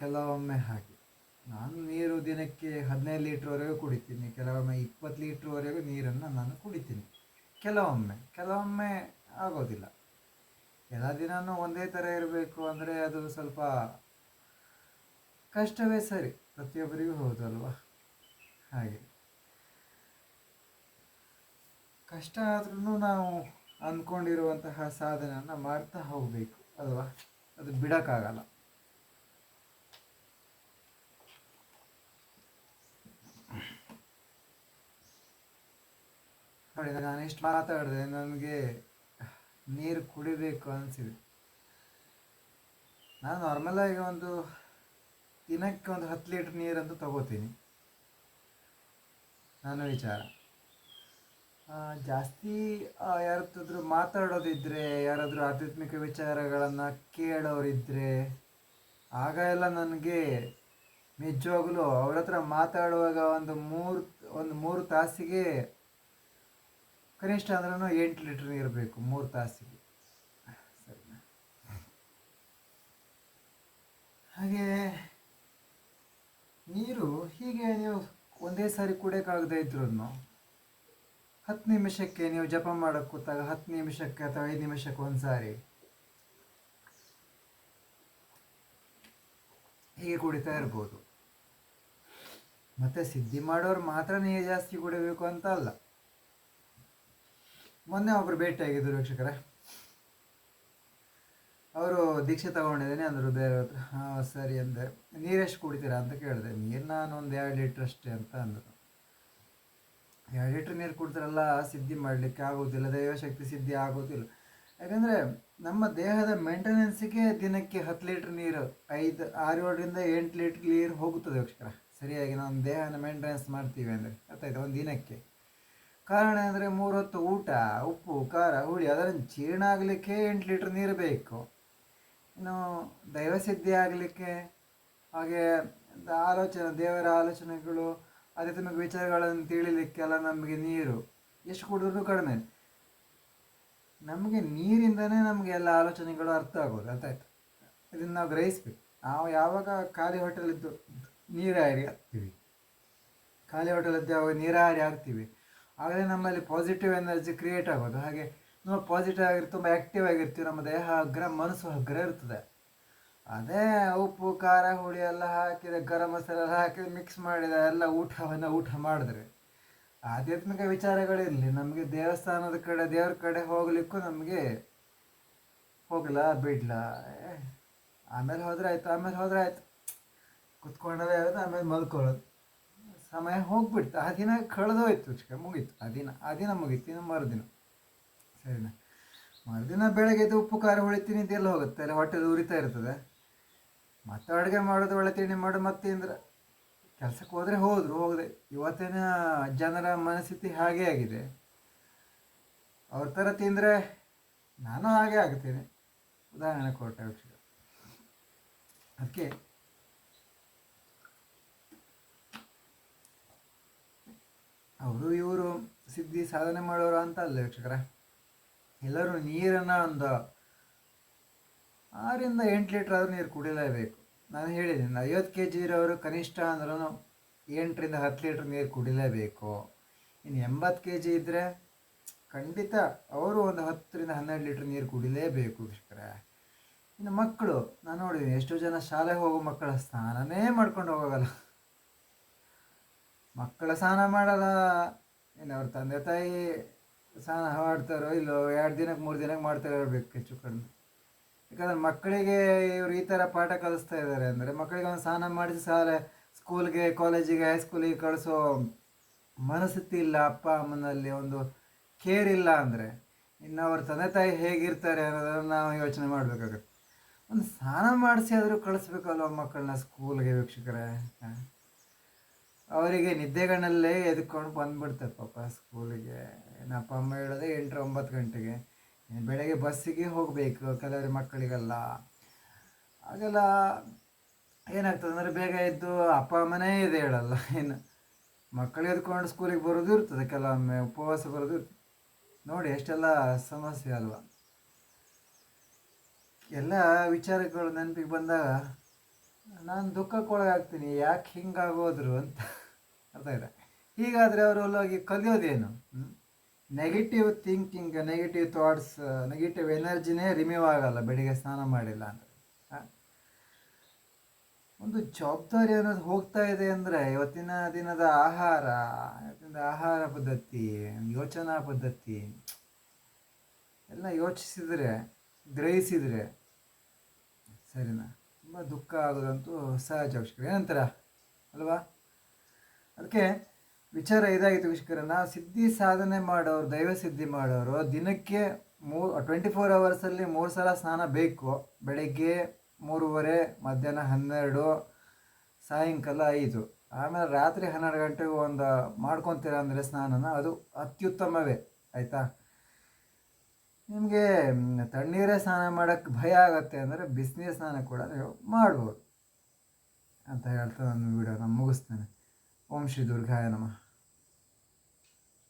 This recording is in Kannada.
ಕೆಲವೊಮ್ಮೆ ಹಾಗೆ. ನಾನು ನೀರು ದಿನಕ್ಕೆ ಹದಿನೈದು ಲೀಟ್ರ್ವರೆಗೂ ಕುಡಿತೀನಿ. ಕೆಲವೊಮ್ಮೆ ಇಪ್ಪತ್ತು ಲೀಟ್ರ್ವರೆಗೂ ನೀರನ್ನು ನಾನು ಕುಡಿತೀನಿ. ಕೆಲವೊಮ್ಮೆ ಕೆಲವೊಮ್ಮೆ ಆಗೋದಿಲ್ಲ. ಎಲ್ಲ ದಿನವೂ ಒಂದೇ ಥರ ಇರಬೇಕು ಅಂದರೆ ಅದು ಸ್ವಲ್ಪ ಕಷ್ಟವೇ ಸರಿ. ಪ್ರತಿಯೊಬ್ಬರಿಗೂ ಹೌದಲ್ವ? ಹಾಗೆ. ಕಷ್ಟ ಆದ್ರೂ ನಾವು ಅಂದ್ಕೊಂಡಿರುವಂತಹ ಸಾಧನೆಯನ್ನು ಮಾಡ್ತಾ ಹೋಗಬೇಕು ಅಲ್ವಾ? ಅದು ಬಿಡೋಕ್ಕಾಗಲ್ಲ. ನೋಡಿ ನಾನು ಎಷ್ಟು ಮಾತಾಡಿದೆ ನನಗೆ ನೀರು ಕುಡಿಬೇಕು ಅನಿಸಿದೆ. ನಾನು ನಾರ್ಮಲಾಗಿ ಒಂದು ದಿನಕ್ಕೆ ಒಂದು ಹತ್ತು ಲೀಟ್ರ್ ನೀರಂತೂ ತಗೋತೀನಿ. ನನ್ನ ವಿಚಾರ. ಜಾಸ್ತಿ ಯಾರತ್ತಾದ್ರೂ ಮಾತಾಡೋದಿದ್ದರೆ ಯಾರಾದರೂ ಆಧ್ಯಾತ್ಮಿಕ ವಿಚಾರಗಳನ್ನು ಕೇಳೋರಿದ್ದರೆ ಆಗ ಎಲ್ಲ ನನಗೆ ನಿಜವಾಗಲೂ ಅವ್ರ ಹತ್ರ ಮಾತಾಡುವಾಗ ಒಂದು ಮೂರು ಒಂದು ಮೂರು ತಾಸಿಗೆ ಕನಿಷ್ಠ ಅಂದ್ರೂ ಎಂಟು ಲೀಟ್ರ್ ನೀರು ಬೇಕು ಮೂರು ತಾಸಿಗೆ. ಸರಿನಾ? ಹಾಗೆ ನೀರು ಹೀಗೆ ನೀವು ಒಂದೇ ಸಾರಿ ಕುಡಿಯೋಕ್ಕಾಗದೇ ಇದ್ರೂ ಹತ್ತು ನಿಮಿಷಕ್ಕೆ ನೀವು ಜಪ ಮಾಡೋಕ್ಕೆ ಕೂತಾಗ ಹತ್ತು ನಿಮಿಷಕ್ಕೆ ಅಥವಾ ಐದು ನಿಮಿಷಕ್ಕೆ ಒಂದು ಸಾರಿ ಹೀಗೆ ಕುಡಿತಾ ಇರ್ಬೋದು. ಮತ್ತು ಸಿದ್ಧಿ ಮಾಡೋರು ಮಾತ್ರ ನೀರು ಜಾಸ್ತಿ ಕುಡಿಬೇಕು ಅಂತ ಅಲ್ಲ. ಮೊನ್ನೆ ಒಬ್ಬರು ಭೇಟಿಯಾಗಿದ್ದರು ವೀಕ್ಷಕರೇ. ಅವರು ದೀಕ್ಷೆ ತಗೊಂಡಿದ್ದೇನೆ ಅಂದರು ಬೇರೆ ಹತ್ರ ಹಾಂ, ಸರಿ ಅಂದೆ. ನೀರೆಷ್ಟು ಕುಡಿತೀರಾ ಅಂತ ಕೇಳಿದೆ. ನೀರು ನಾನು ಒಂದು ಎರಡು ಲೀಟ್ರ್ ಅಷ್ಟೇ ಅಂತ ಅಂದರು. ಎರಡು ಲೀಟ್ರ್ ನೀರು ಕುಡಿದ್ರಲ್ಲ ಸಿದ್ಧಿ ಮಾಡಲಿಕ್ಕೆ ಆಗೋದಿಲ್ಲ, ದೈವಶಕ್ತಿ ಸಿದ್ಧಿ ಆಗೋದಿಲ್ಲ. ಯಾಕಂದರೆ ನಮ್ಮ ದೇಹದ ಮೇಂಟೆನೆನ್ಸಿಗೆ ದಿನಕ್ಕೆ ಹತ್ತು ಲೀಟ್ರ್ ನೀರು, ಐದು ಆರು ಏಳರಿಂದ ಎಂಟು ಲೀಟ್ರ್ ನೀರು ಹೋಗುತ್ತದೆ ವೀಕ್ಷಕರ. ಸರಿಯಾಗಿ ನಾವು ದೇಹನ ಮೇಂಟೆನೆನ್ಸ್ ಮಾಡ್ತೀವಿ ಅಂದರೆ. ಗೊತ್ತಾಯ್ತಾ ಒಂದು ದಿನಕ್ಕೆ. ಕಾರಣ ಅಂದರೆ ಮೂರು ಹೊತ್ತು ಊಟ, ಉಪ್ಪು, ಖಾರ, ಹುಳಿ ಅದನ್ನು ಜೀರ್ಣ ಆಗಲಿಕ್ಕೆ ಎಂಟು ಲೀಟ್ರ್ ನೀರು ಬೇಕು. ಇನ್ನು ದೈವಸಿದ್ಧಿ ಆಗಲಿಕ್ಕೆ ಹಾಗೆ ಆಲೋಚನೆ, ದೇವರ ಆಲೋಚನೆಗಳು, ಆಧ್ಯಾತ್ಮಿಕ ವಿಚಾರಗಳನ್ನು ತಿಳಿಲಿಕ್ಕೆಲ್ಲ ನಮಗೆ ನೀರು. ಎಷ್ಟು ಕುಡಿದ್ರೂ ಕಡಿಮೆ. ನಮಗೆ ನೀರಿಂದನೇ ನಮಗೆ ಎಲ್ಲ ಆಲೋಚನೆಗಳು ಅರ್ಥ ಆಗೋದು, ಅರ್ಥ ಇದನ್ನು ನಾವು ಗ್ರಹಿಸ್ಬೇಕು. ನಾವು ಯಾವಾಗ ಖಾಲಿ ಹೋಟೆಲಿದ್ದು ನೀರಾರಿ ಆಗ್ತೀವಿ. ಖಾಲಿ ಹೋಟೆಲಿದ್ದು ಯಾವಾಗ ನೀರಾರಿ ಆಗ್ತೀವಿ. ಆಗಲೇ ನಮ್ಮಲ್ಲಿ ಪಾಸಿಟಿವ್ ಎನರ್ಜಿ ಕ್ರಿಯೇಟ್ ಆಗೋದು. ಹಾಗೆ ನಾವು ಪಾಸಿಟಿವ್ ಆಗಿರ್ ತುಂಬ ಆ್ಯಕ್ಟಿವ್ ಆಗಿರ್ತೀವಿ ನಮ್ಮ ದೇಹ ಅಗ್ರ, ಮನಸ್ಸು ಅಗ್ರ ಇರ್ತದೆ. ಅದೇ ಉಪ್ಪು, ಖಾರ, ಹುಳಿ ಎಲ್ಲ ಹಾಕಿದ, ಗರಂ ಮಸಾಲೆ ಎಲ್ಲ ಹಾಕಿದ ಮಿಕ್ಸ್ ಮಾಡಿದ, ಎಲ್ಲ ಊಟವನ್ನು ಊಟ ಮಾಡಿದ್ರೆ ಆಧ್ಯಾತ್ಮಿಕ ವಿಚಾರಗಳಿರಲಿ ನಮಗೆ ದೇವಸ್ಥಾನದ ಕಡೆ, ದೇವ್ರ ಕಡೆ ಹೋಗಲಿಕ್ಕೂ ನಮಗೆ ಹೋಗಲ ಬಿಡ್ಲ. ಆಮೇಲೆ ಹೋದ್ರೆ ಆಯ್ತು, ಆಮೇಲೆ ಹೋದ್ರೆ ಆಯ್ತು. ಕುತ್ಕೊಂಡದೇ ಆಗುತ್ತೆ, ಆಮೇಲೆ ಮಲ್ಕೊಳ್ಳೋದು. ಸಮಯ ಹೋಗ್ಬಿಡ್ತು. ಆ ದಿನ ಕಳೆದೋಯ್ತು ಮುಗೀತು. ಆ ದಿನ ಆ ದಿನ ಮುಗೀತು, ಇನ್ನು ಮರುದಿನ. ಸರಿನಾ? ಮರುದಿನ ಬೆಳಗ್ಗೆ ಎದ್ದು ಉಪ್ಪು, ಖಾರ ಹೊಳಿತೀನಿ ಇದೆಲ್ಲ ಹೋಗುತ್ತೆ. ಅಲ್ಲಿ ಹೊಟ್ಟೆದು ಉರಿತಾ ಇರ್ತದೆ. ಮತ್ತೆ ಅಡುಗೆ ಮಾಡೋದು, ಒಳ್ಳೆ ತಿಂಡಿ ಮಾಡು ಮತ್ತೆ ಅಂದ್ರೆ ಕೆಲಸಕ್ಕೆ ಹೋದರೆ ಹೋದರು, ಹೋಗದೆ. ಇವತ್ತಿನ ಜನರ ಮನಸ್ಥಿತಿ ಹಾಗೇ ಆಗಿದೆ. ಅವ್ರ ಥರ ತಿಂದರೆ ನಾನು ಹಾಗೆ ಆಗ್ತೇನೆ. ಉದಾಹರಣೆ ಕೊಟ್ಟೆ ಅದಕ್ಕೆ ಅವರು ಇವರು ಸಿದ್ಧಿ ಸಾಧನೆ ಮಾಡೋರು ಅಂತ ಅಲ್ಲ ವೀಕ್ಷಕರ. ಎಲ್ಲರೂ ನೀರನ್ನು ಒಂದು ಆರಿಂದ ಎಂಟು ಲೀಟ್ರ್ ಆದರೂ ನೀರು ಕುಡಿಲೇಬೇಕು. ನಾನು ಹೇಳಿದ್ದೀನಿ, ಐವತ್ತು ಕೆ ಜಿ ಇರೋರು ಕನಿಷ್ಠ ಅಂದ್ರೂ ಎಂಟರಿಂದ ಹತ್ತು ಲೀಟ್ರ್ ನೀರು ಕುಡಿಲೇಬೇಕು. ಇನ್ನು ಎಂಬತ್ತು ಕೆ ಜಿ ಇದ್ದರೆ ಖಂಡಿತ ಅವರು ಒಂದು ಹತ್ತರಿಂದ ಹನ್ನೆರಡು ಲೀಟ್ರ್ ನೀರು ಕುಡಿಲೇಬೇಕು ವೀಕ್ಷಕರೇ. ಇನ್ನು ಮಕ್ಕಳು, ನಾನು ನೋಡಿದ್ದೀನಿ, ಎಷ್ಟೋ ಜನ ಶಾಲೆಗೆ ಹೋಗೋ ಮಕ್ಕಳ ಸ್ನಾನನೇ ಮಾಡ್ಕೊಂಡು ಹೋಗೋಲ್ಲ ಮಕ್ಕಳ ಸ್ನಾನ ಮಾಡಲ್ಲ. ಏನು ಅವ್ರ ತಂದೆ ತಾಯಿ ಸ್ನಾನ ಮಾಡ್ತಾರೋ ಇಲ್ಲೋ ಎರಡು ದಿನಕ್ಕೆ ಮೂರು ದಿನಕ್ಕೆ ಮಾಡ್ತಾರೆ ಇರಬೇಕು ಹೆಚ್ಚು ಕಡಿಮೆ. ಯಾಕಂದ್ರೆ ಮಕ್ಕಳಿಗೆ ಇವರು ಈ ಥರ ಪಾಠ ಕಲಿಸ್ತಾ ಇದ್ದಾರೆ ಅಂದರೆ ಮಕ್ಕಳಿಗೆ ಒಂದು ಸ್ನಾನ ಮಾಡಿಸಿ ಶಾಲೆ ಸ್ಕೂಲ್ಗೆ, ಕಾಲೇಜಿಗೆ ಹೈಸ್ಕೂಲಿಗೆ ಕಳಿಸೋ ಮನಸ್ಥಿತಿ ಇಲ್ಲ, ಅಪ್ಪ ಅಮ್ಮನಲ್ಲಿ ಒಂದು ಕೇರ್ ಇಲ್ಲ ಅಂದರೆ ಇನ್ನು ಅವ್ರ ತಂದೆ ತಾಯಿ ಹೇಗಿರ್ತಾರೆ ಅನ್ನೋದನ್ನು ನಾವು ಯೋಚನೆ ಮಾಡಬೇಕಾಗುತ್ತೆ. ಒಂದು ಸ್ನಾನ ಮಾಡಿಸಿ ಆದರೂ ಕಳಿಸ್ಬೇಕಲ್ವ ಮಕ್ಕಳನ್ನ ಸ್ಕೂಲ್ಗೆ ವೀಕ್ಷಕರೇ? ಅವರಿಗೆ ನಿದ್ದೆಗಣ್ಣಲ್ಲೇ ಎದ್ಕೊಂಡು ಬಂದ್ಬಿಡ್ತಾರೆ ಪಾಪ ಸ್ಕೂಲಿಗೆ. ಏನು ಅಪ್ಪ, ಅಮ್ಮ ಹೇಳೋದೇ ಎಂಟು ಒಂಬತ್ತು ಗಂಟೆಗೆ. ಬೆಳಗ್ಗೆ ಬಸ್ಸಿಗೆ ಹೋಗಬೇಕು ಕೆಲವರು ಮಕ್ಕಳಿಗೆಲ್ಲ. ಹಾಗೆಲ್ಲ ಏನಾಗ್ತದೆ ಅಂದರೆ ಬೇಗ ಎದ್ದು ಅಪ್ಪ, ಅಮ್ಮನೇ ಇದೆ ಹೇಳಲ್ಲ. ಏನು ಮಕ್ಕಳು ಎದ್ಕೊಂಡು ಸ್ಕೂಲಿಗೆ ಬರೋದು ಇರ್ತದೆ, ಕೆಲವೊಮ್ಮೆ ಉಪವಾಸ ಬರೋದು ನೋಡಿ, ಎಷ್ಟೆಲ್ಲ ಸಮಸ್ಯೆ ಅಲ್ವಾ. ಎಲ್ಲ ವಿಚಾರಗಳು ನೆನಪಿಗೆ ಬಂದಾಗ ನಾನು ದುಃಖಕ್ಕೊಳಗಾಗ್ತೀನಿ. ಯಾಕೆ ಹಿಂಗಾಗೋದ್ರು ಅಂತ. ಅರ್ಥ ಆಯ್ತಾ ಹೀಗಾದರೆ ಅವರು ಹೋಗಿ ಕಲಿಯೋದೇನು negative thinking negative thoughts negative ಎನರ್ಜಿನೇ remove ಆಗಲ್ಲ, ಬೆಳಿಗ್ಗೆ ಸ್ನಾನ ಮಾಡಿಲ್ಲ ಅಂದರೆ. ಒಂದು ಜವಾಬ್ದಾರಿ ಅನ್ನೋದು ಹೋಗ್ತಾ ಇದೆ ಅಂದರೆ ಇವತ್ತಿನ ದಿನದ ಆಹಾರ, ಇವತ್ತಿನ ಆಹಾರ ಪದ್ಧತಿ, ಯೋಚನಾ ಪದ್ಧತಿ, ಎಲ್ಲ ಯೋಚಿಸಿದರೆ, ಗ್ರಹಿಸಿದರೆ ಸರಿನಾ? ತುಂಬ ದುಃಖ ಆಗೋದಂತೂ ಸಹಜ ಏನಂತೀರ? ಅಲ್ವಾ? ಅದಕ್ಕೆ ವಿಚಾರ ಇದಾಗಿತ್ತು ವೀಕ್ಷಕರ ನಾವು ಸಿದ್ಧಿ ಸಾಧನೆ ಮಾಡೋರು, ದೈವ ಸಿದ್ಧಿ ಮಾಡೋರು, ದಿನಕ್ಕೆ ಮೂರು ಟ್ವೆಂಟಿ ಫೋರ್ ಅವರ್ಸಲ್ಲಿ ಮೂರು ಸಲ ಸ್ನಾನ ಬೇಕು. ಬೆಳಗ್ಗೆ ಮೂರುವರೆ, ಮಧ್ಯಾಹ್ನ ಹನ್ನೆರಡು, ಸಾಯಂಕಾಲ ಐದು. ಆಮೇಲೆ ರಾತ್ರಿ ಹನ್ನೆರಡು ಗಂಟೆಗೆ ಒಂದು ಮಾಡ್ಕೊತೀರ ಅಂದರೆ ಸ್ನಾನನ, ಅದು ಅತ್ಯುತ್ತಮವೇ, ಆಯಿತಾ? ನಿಮಗೆ ತಣ್ಣೀರೇ ಸ್ನಾನ ಮಾಡೋಕ್ಕೆ ಭಯ ಆಗುತ್ತೆ ಅಂದರೆ ಬಿಸಿನೀರು ಸ್ನಾನ ಕೂಡ ನೀವು ಮಾಡ್ಬೋದು ಅಂತ ಹೇಳ್ತಾ ನಾನು ವಿಡಿಯೋನ ಮುಗಿಸ್ತೇನೆ. ओम श्री दुर्गाय नमः